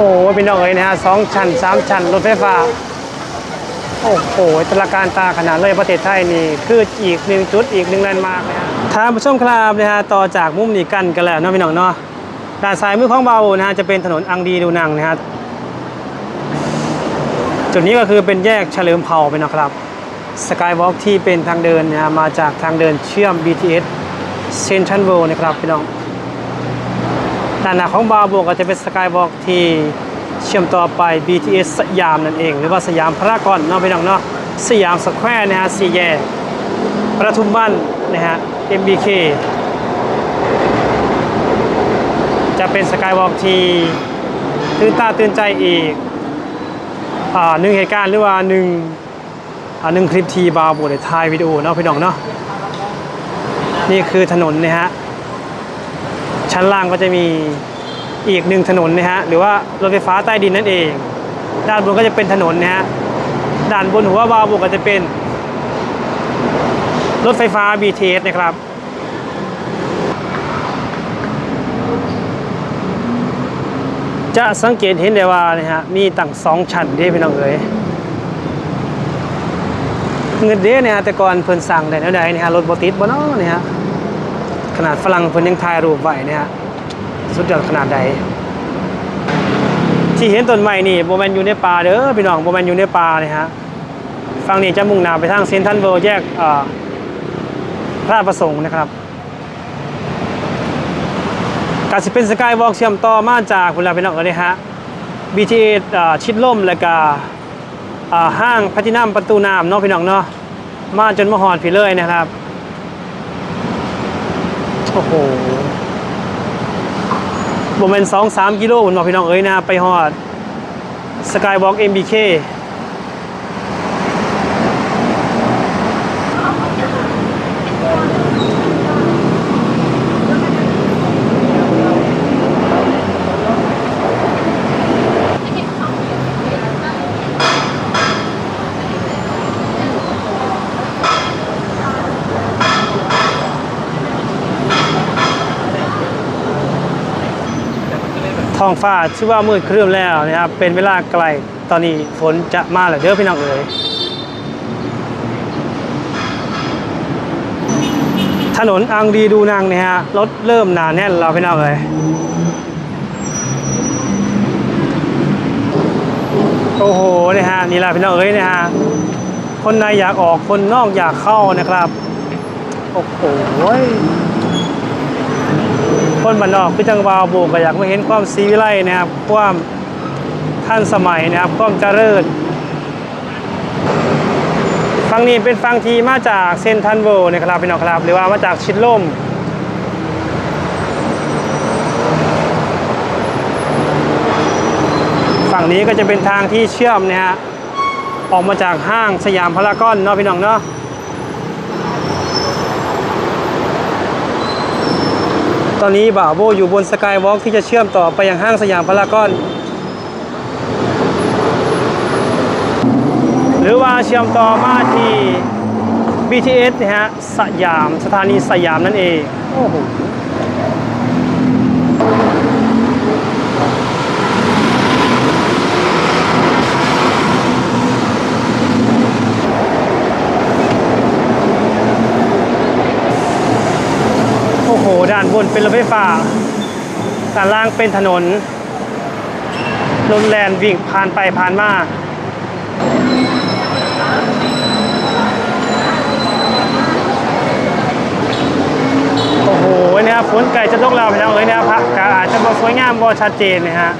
โอ้พี่น้องเอ้ยนะฮะสองชั้นสามชั้นรถไฟฟ้า โอ้โหตระการตาขนาดเลยประเทศไทยนี่คืออีกหนึ่งจุดอีกหนึ่งแลนด์มาร์กนะฮะท่านผู้ชมครับนะฮะต่อจากมุมนี้กันกันแล้วเนาะพี่น้องเนาะด้านซ้ายมือของเบานะฮะจะเป็นถนนอังดีดูนังนะฮะจุดนี้ก็คือเป็นแยกเฉลิมเผ่าไปนะครับสกายวอล์กที่เป็นทางเดินนะฮะมาจากทางเดินเชื่อม BTS เซนทรัลเวิลด์นะครับพี่น้อง ด้านหน้าของบาร์บวกก็จะเป็นสกายวอล์กที่เชื่อมต่อไป BTS สยามนั่นเอง หรือว่าสยามพารากอนเนาะพี่น้องเนาะสยามสแควร์นะฮะสี่แยกประทุมบ้านนะฮะ MBK จะเป็นสกายวอล์กที่ตื่นตาตื่นใจอีกอ่าหนึ่งเหตุการณ์หรือว่าหนึ่งอ่าหนึ่งคลิปทีบาร์บวกได้ถ่ายวิดีโอเนาะพี่น้องเนาะนี่คือถนนนะฮะ ชั้นล่างก็จะมีอีกหนึ่งถนนนะฮะหรือว่ารถไฟฟ้าใต้ดินนั่นเอง ด้านบนก็จะเป็นถนนนะฮะด้านบนหัวบาบุกก็จะเป็น รถไฟฟ้า BTS นะครับจะสังเกตเห็นได้ว่านะฮะมีตั้งสองชั้นเด้พี่น้องเอ๋ยเงินเด้เนี่ยฮะแต่ก่อนเพิ่นสั่งได้แล้วใดเนี่ยฮะรถบติดบ่เนาะเนี่ยฮะ ขนาดฝรั่งเพิ่นยังถ่ายรูปไว้เนี่ยสุดยอดขนาดใดที่เห็นต้นไม้นี่โบแมนอยู่ในป่าเด้อพี่น้องโบแมนอยู่ในป่าเนี่ยฮะฝั่งนี้จะมุ่งหน้าไปทางเซนทรัลเวิลด์แยกพระประสงค์นะครับกาสิเป็นสกายวอล์กเชื่อมต่อมาจากเวลาพี่น้องเอ้ยฮะ BTS เอชิดล่มแล้วก็ห้างพัทินัมประตูน้ำเนาะพี่น้องเนาะมาจนมหอดพี่เลยนะครับ โอ้โหบมเป็นสองสามกิโลคุณบอกพี่น้องเอ้ยนะ ไปฮอดสกายวอล์ก MBK ท้องฟ้าชื่อว่ามืดครึ้มแล้วนะครับ เป็นเวลาไกลตอนนี้ฝนจะมาแล้วเด้อพี่น้องเอ๋ยถนนอังดีดูนางเนี่ยฮะรถเริ่มหนาแน่นแล้วพี่น้องเอ๋ยโอ้โหนี่ยฮะนี่แหละพี่น้องเอ๋ยนี่ยฮะคนในอยากออกคนนอกอยากเข้านะครับ โอ้โห คนบ้านนอกคือจังหวาวโบกก็อยากมาเห็นความซีวิไลนะครับ ความทันสมัยนะครับ ความเจริญฟังนี้เป็นฟังทีมาจากเซนทันเวิลด์นะครับพี่น้องครับ หรือว่ามาจากชิดลมฝั่งนี้ก็จะเป็นทางที่เชื่อมนะฮะออกมาจากห้างสยามพารากอนเนาะพี่น้องเนาะ ตอนนี้บ่าวโบอยู่บนสกายวอล์กที่จะเชื่อมต่อไปยังห้างสยามพารากอน หรือว่าเชื่อมต่อมาที่ BTS นะฮะสยามสถานีสยามนั่นเอง โอ้โห โอ้โห ด้าน บนเป็นรถไฟฟ้าด้านล่างเป็นถนนรถแลนวิ่งผ่านไปผ่านมาโอ้โหเนี่ยครับฝนไก่จะตกเราพี่น้องเอ้ยนะครับกาอาจจะบ่สวยงามบ่ชัดเจนนะฮะ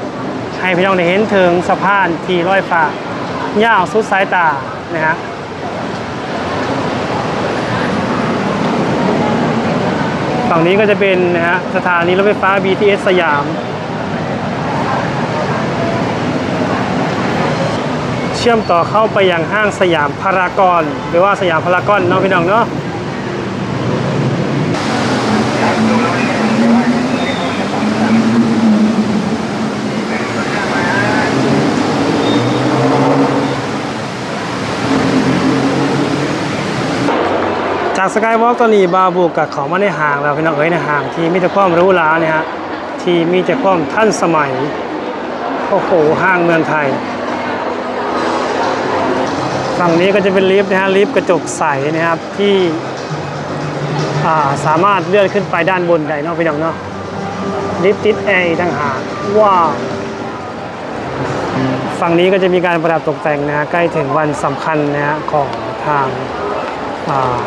ให้พี่น้องได้เห็นถึงสะพานที่ลอยฟ้ายาวสุดสายตานะฮะ ฝั่งนี้ก็จะเป็นนะฮะสถานีรถไฟฟ้า BTS สยาม เชื่อมต่อเข้าไปยังห้างสยามพารากอนหรือว่าสยามพารากอนเนาะพี่น้องเนาะ จากสกายวอล์กตอนนี้บาบูกับเขามาในห้างแล้วพี่น้องเอ้ยในห้างที่มีแต่ความรู้หราเนี่ยฮะที่มีแต่ความทันสมัยโอ้โหห้างเมืองไทยฝั่งนี้ก็จะเป็นลิฟต์นะฮะลิฟต์กระจกใสนะครับที่าสามารถเลื่อนขึ้นไปด้านบนได้นาะพี่น้องเนาะลิฟต์ติดแอร์ต่างหากว้าวฝั่งนี้ก็จะมีการประดับตกแต่งนะฮะใกล้ถึงวันสำคัญนะฮะของทางอ่า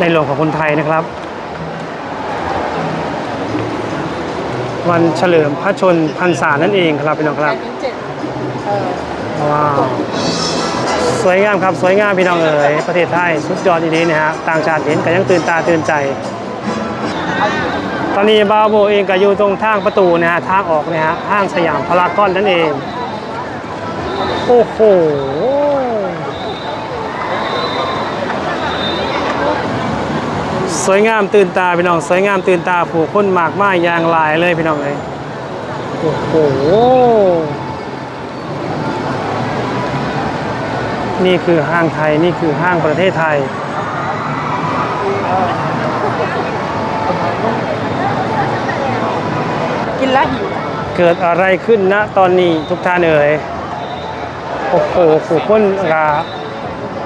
ในหลวงของคนไทยนะครับ วันเฉลิมพระชนพรรษานั่นเองครับพี่น้องครับเจ็ดเออว้าวสวยงามครับสวยงามพี่น้องเอ๋ยประเทศไทยสุดยอดดีๆนะฮะต่างชาติเห็นก็ยังตื่นตาตื่นใจ ตอนนี้บาวโบเองก็อยู่ตรงทางประตูนะฮะทางออกนะฮะห้างสยามพารากอนนั่นเอง โอ้โห สวยงามตื่นตาพี่น้องสวยงามตื่นตาผู้คนมากมายยางหลายเลยพี่น้องเอ้ยโอ้โหนี่คือห้างไทยนี่คือห้างประเทศไทย กินแล้วหิวเกิดอะไรขึ้นณตอนนี้ทุกท่านเอ่ยโอ้โหผู้คนกา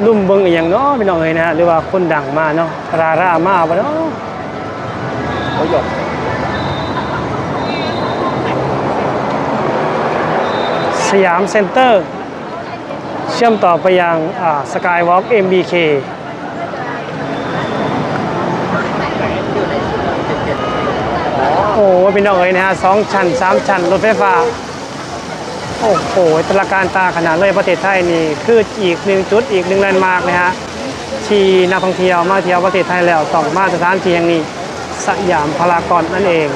ลุ่มเบิงอย่างเนาะพี่น้องเอ๋ยนะฮะหรือว่าคนดังมาเนาะรารามาบ่เนาะเขาหยกสยามเซ็นเตอร์ เชื่อมต่อไปยังสกายวอล์ก MBK โอ้พี่น้องเอ๋ยนะฮะสองชั้นสามชั้น รถไฟฟ้า โอ้โหตระการตาขนาดเลยประเทศไทยนี่คืออีกหนึ่งจุดอีกหนึ่งแลนด์มาร์กนะฮะที่นักท่องเที่ยวมาเที่ยวประเทศไทยแล้วต้องมาสถานที่แห่งนี้สยามพารากอนนั่นเอง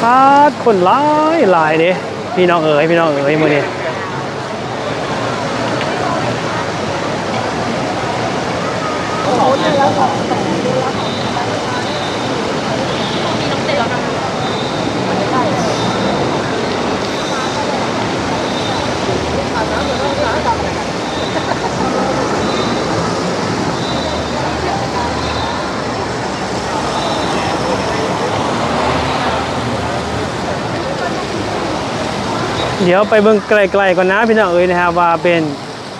พาดคนหลายหลายเด้พี่น้องเอ๋ยพี่น้องเอ๋ยมือนี้ เดี๋ยวไปเบิ่งไกลๆก่อนนะพี่น้องเอ๋ยนะครับว่าเป็น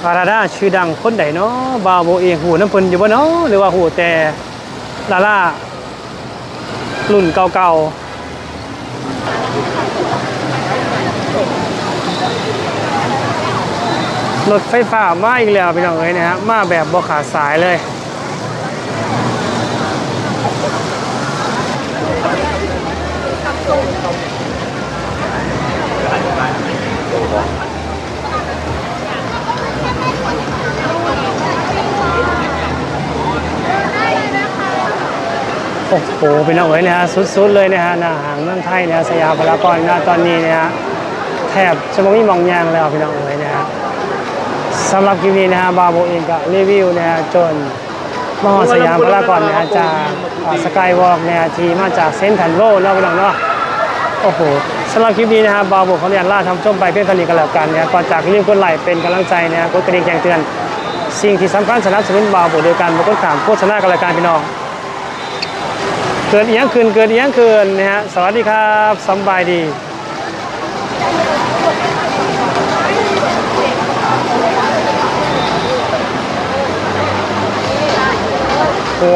คาราดาชื่อดังคนใดเนาะบาโบเองหูน้ำเพิ่นอยู่บ่เนาะหรือว่าหูแต่ลาล่ารุ่นเก่าๆรถไฟฟ้ามาอีกแล้วพี่น้องเอ๋ยนะฮะมาแบบบ่ขาดสายเลย โอ้โหเป็นเอาไว้นะฮะสุดๆเลยนะฮะหน้าหางเมืองไทยนะฮะสยามพารากอนนะตอนนี้นะฮะแทบจะมองไม่มองยางแล้วพี่น้องเอ๋ยนะฮะสำหรับคลิปนี้นะฮะบาโบเองก็รีวิวนะฮะจนมอสยามพารากอนนะฮะจากสกายวอล์กนะฮะที่มาจากเซนทรัลโลเนาะพี่น้องเนาะโอ้โหสำหรับคลิปนี้นะฮะบาโบขออนุญาตล่าทำชมไปเพื่อนคนนี้กันแล้วกันนะก่อนจากอย่าลืมกดไลค์เป็นกำลังใจนะฮะกดกระดิ่งแจ้งเตือน สิ่งที่สำคัญสนับสนุนบาโบโดยการบกดถามโฆษณากันรายการพี่น้อง เกิดอียงคืนเกิดอียงคืนนะฮะสวัสดีครับสบายดี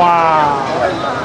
ว้าว